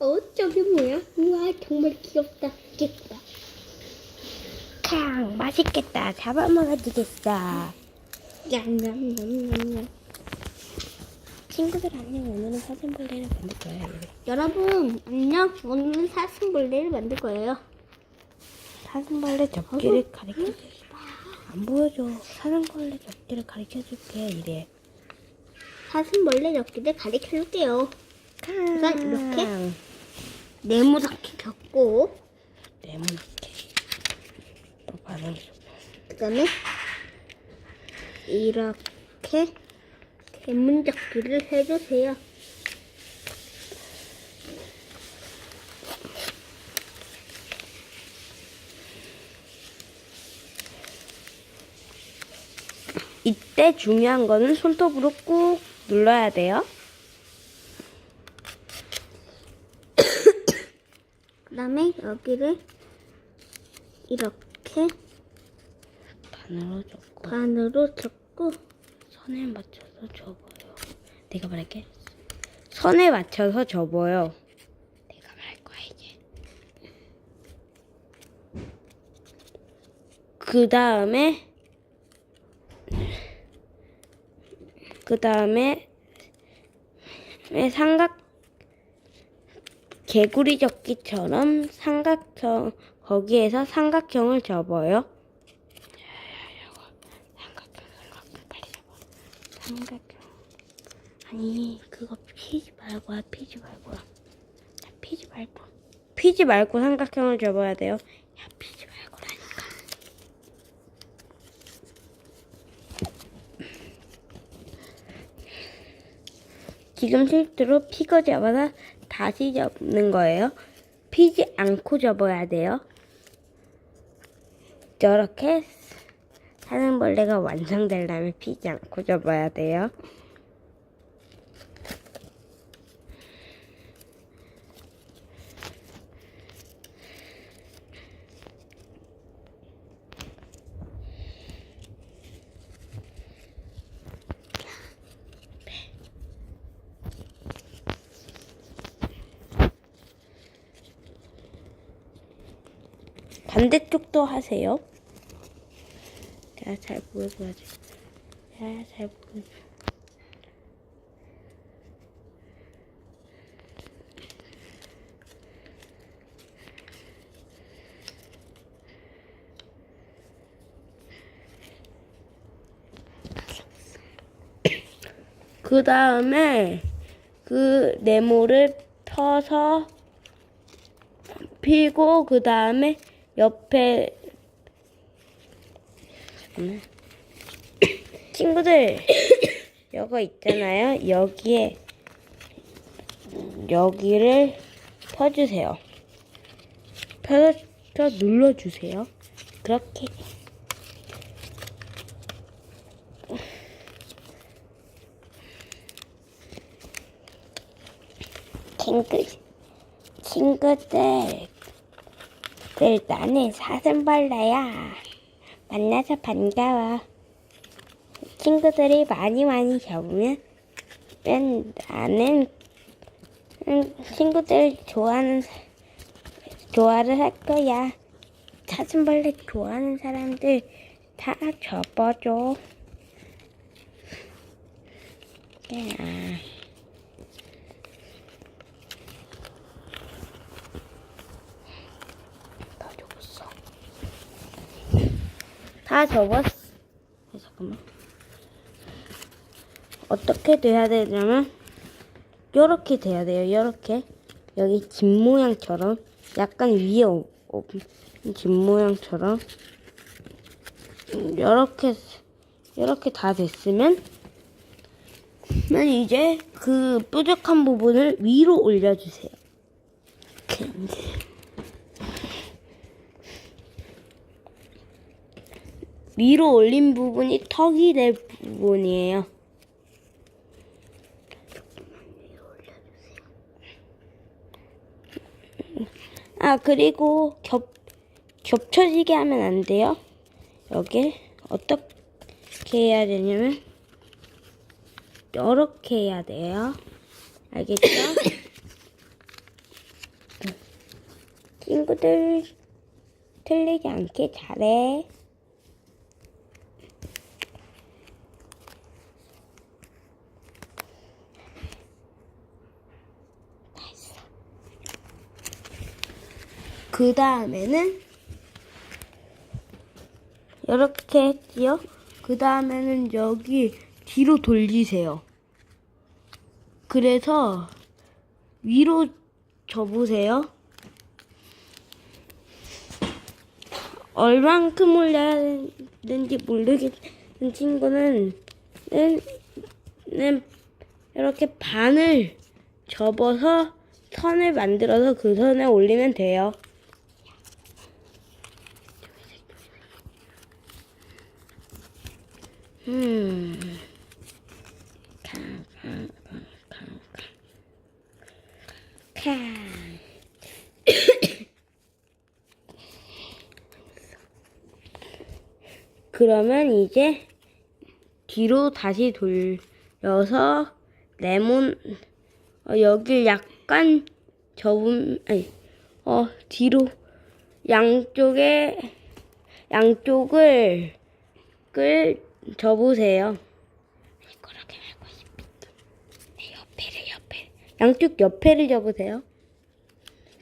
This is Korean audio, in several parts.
어, 저기 뭐야? 우와, 정말 귀엽다. 귀엽다. 캉 맛있겠다. 잡아 먹어주겠어. 냠냠냠냠냠. 친구들 안녕. 오늘은 사슴벌레를 만들 거예요. 여러분, 안녕. 오늘은 사슴벌레를 만들 거예요. 사슴벌레 접기를 가르쳐 줄안 보여줘. 사슴벌레 접기를 가르쳐 줄게. 이래. 사슴벌레 접기를 가르쳐 줄게요. 캉. 이렇게? 네모나게 겹고, 네모나게. 또 반응. 그 다음에, 이렇게 대문 접기를 해주세요. 이때 중요한 거는 손톱으로 꾹 눌러야 돼요. 다음에 여기를 이렇게 반으로 접고 반으로 접고, 선에 맞춰서 접어요. 내가 말할게. 선에 맞춰서 접어요. 내가 말할 거야 이제. 그 다음에 그 다음에 삼각 개구리 접기처럼 삼각형 거기에서 삼각형을 접어요. 삼각형, 삼각형 빨리 잡아. 삼각형. 아니 그거 피지 말고 피지 말고. 야, 피지 말고. 피지 말고 삼각형을 접어야 돼요. 야 피지 말고라니까. 지금 실제로 피거 잡아서 다시 접는 거예요. 피지 않고 접어야 돼요. 저렇게 사슴벌레가 완성되려면 피지 않고 접어야 돼요. 반대쪽도 하세요. 자, 잘 보여줘야지. 자, 잘 보여줘. 그 다음에 그 네모를 펴서 피고 그 다음에 옆에. 친구들 이거 있잖아요. 여기에 여기를 펴주세요. 펴서 눌러주세요. 그렇게. 친구 친구들 그 나는 사슴벌레야. 만나서 반가워. 친구들이 많이 많이 접으면 은 나는 음, 친구들 좋아하는 사- 좋아를 할 거야. 사슴벌레 좋아하는 사람들 다 접어줘. 야. 다 접었어. 다 접었어. 네, 잠깐만. 어떻게 돼야 되냐면 요렇게 돼야 돼요. 요렇게 여기 집 모양처럼 약간 위에 오, 오, 집 모양처럼 요렇게 요렇게 다 됐으면 면 이제 그 뾰족한 부분을 위로 올려주세요. 이렇게. 위로 올린 부분이 턱이 될 부분이에요. 아, 그리고 겹, 겹쳐지게 하면 안 돼요. 여기 어떻게 해야 되냐면, 이렇게 해야 돼요. 알겠죠? 친구들 틀리지 않게 잘해. 그 다음에는 이렇게 했지요. 그 다음에는 여기 뒤로 돌리세요. 그래서 위로 접으세요. 얼만큼 올려야 되는지 모르겠는 친구는 는, 는 이렇게 반을 접어서 선을 만들어서 그 선에 올리면 돼요. 음. 그러면 이제 뒤로 다시 돌려서 레몬 어, 여길 약간 접음 아니 어 뒤로 양쪽에 양쪽을 끌 접으세요. 그렇게 하고 싶다. 옆에를 옆에 양쪽 옆에를 접으세요.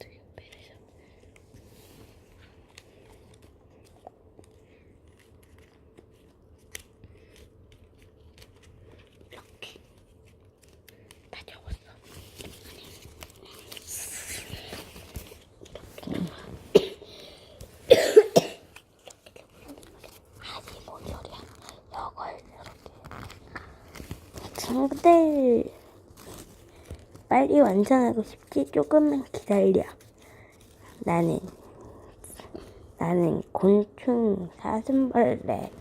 옆에를 접- 이렇게 다 접었어. 아니 뭔 소리야? 이걸 이렇게. 친구들 빨리 완성하고 싶지? 조금만 기다려. 나는 나는 곤충 사슴벌레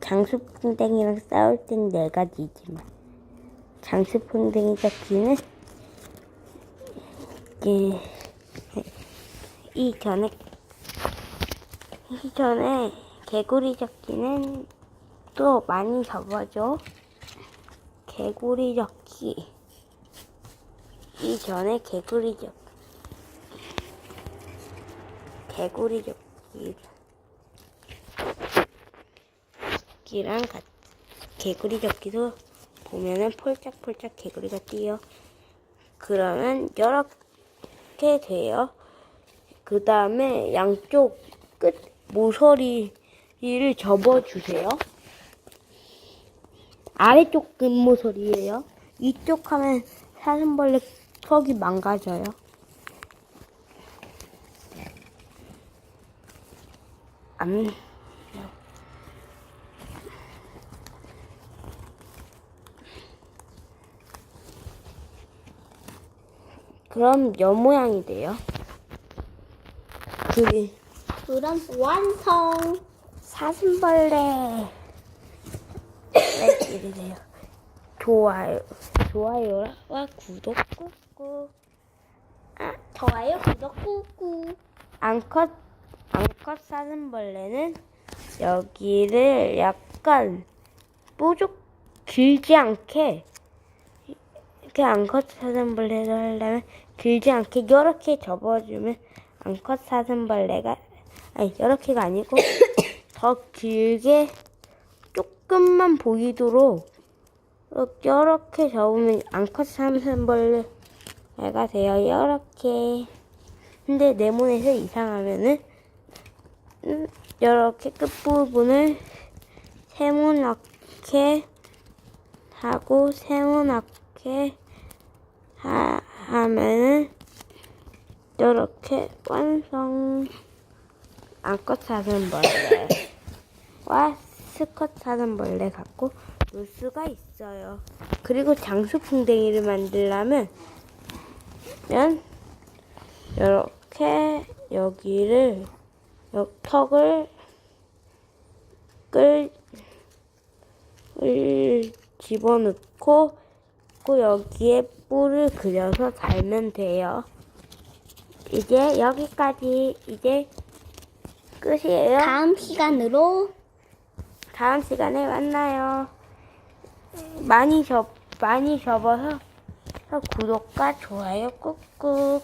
장수풍뎅이랑 싸울 땐 내가 지지만 장수풍뎅이 잡기는 이, 이 전에 이 전에 개구리 잡기는 또 많이 잡아줘. 개구리 잡기. 이 전에 개구리 잡 개구리 잡기. 같 개구리 잡기도 보면은 폴짝폴짝 개구리가 뛰어. 그러면 이렇게 돼요. 그 다음에 양쪽 끝 모서리를 접어주세요. 아래쪽 끝 모서리예요. 이쪽 하면 사슴벌레 턱이 망가져요. 안 그럼 여 모양이 돼요. 그게 그럼 완성. 사슴벌레 네, 이래요. 좋아요, 좋아요와 구독 꾹꾹. 아, 좋아요, 구독 꾹꾹. 암컷 암컷 사슴벌레는 여기를 약간 뾰족 길지 않게 이렇게 암컷 사슴벌레를 하려면 길지 않게 이렇게 접어주면 암컷 사슴벌레가 아니 이렇게가 아니고 더 길게 조금만 보이도록 이렇게 접으면 암컷 사슴벌레가 돼요. 이렇게. 근데 네모넷에서 이상하면은 음, 이렇게 끝부분을 세모나게 하고 세모나게 하, 하면은 이렇게 완성. 암컷 사슴 벌레와 스컷 사슴벌레 갖고 놀 수가 있어요. 그리고 장수풍뎅이를 만들려면 면 이렇게 여기를 여, 턱을 끌, 끌 집어넣고 또 여기에 뿔을 그려서 달면 돼요. 이제 여기까지 이제 끝이에요. 다음 시간으로 다음 시간에 만나요. 많이 접 많이 접어서 구독과 좋아요 꾹꾹.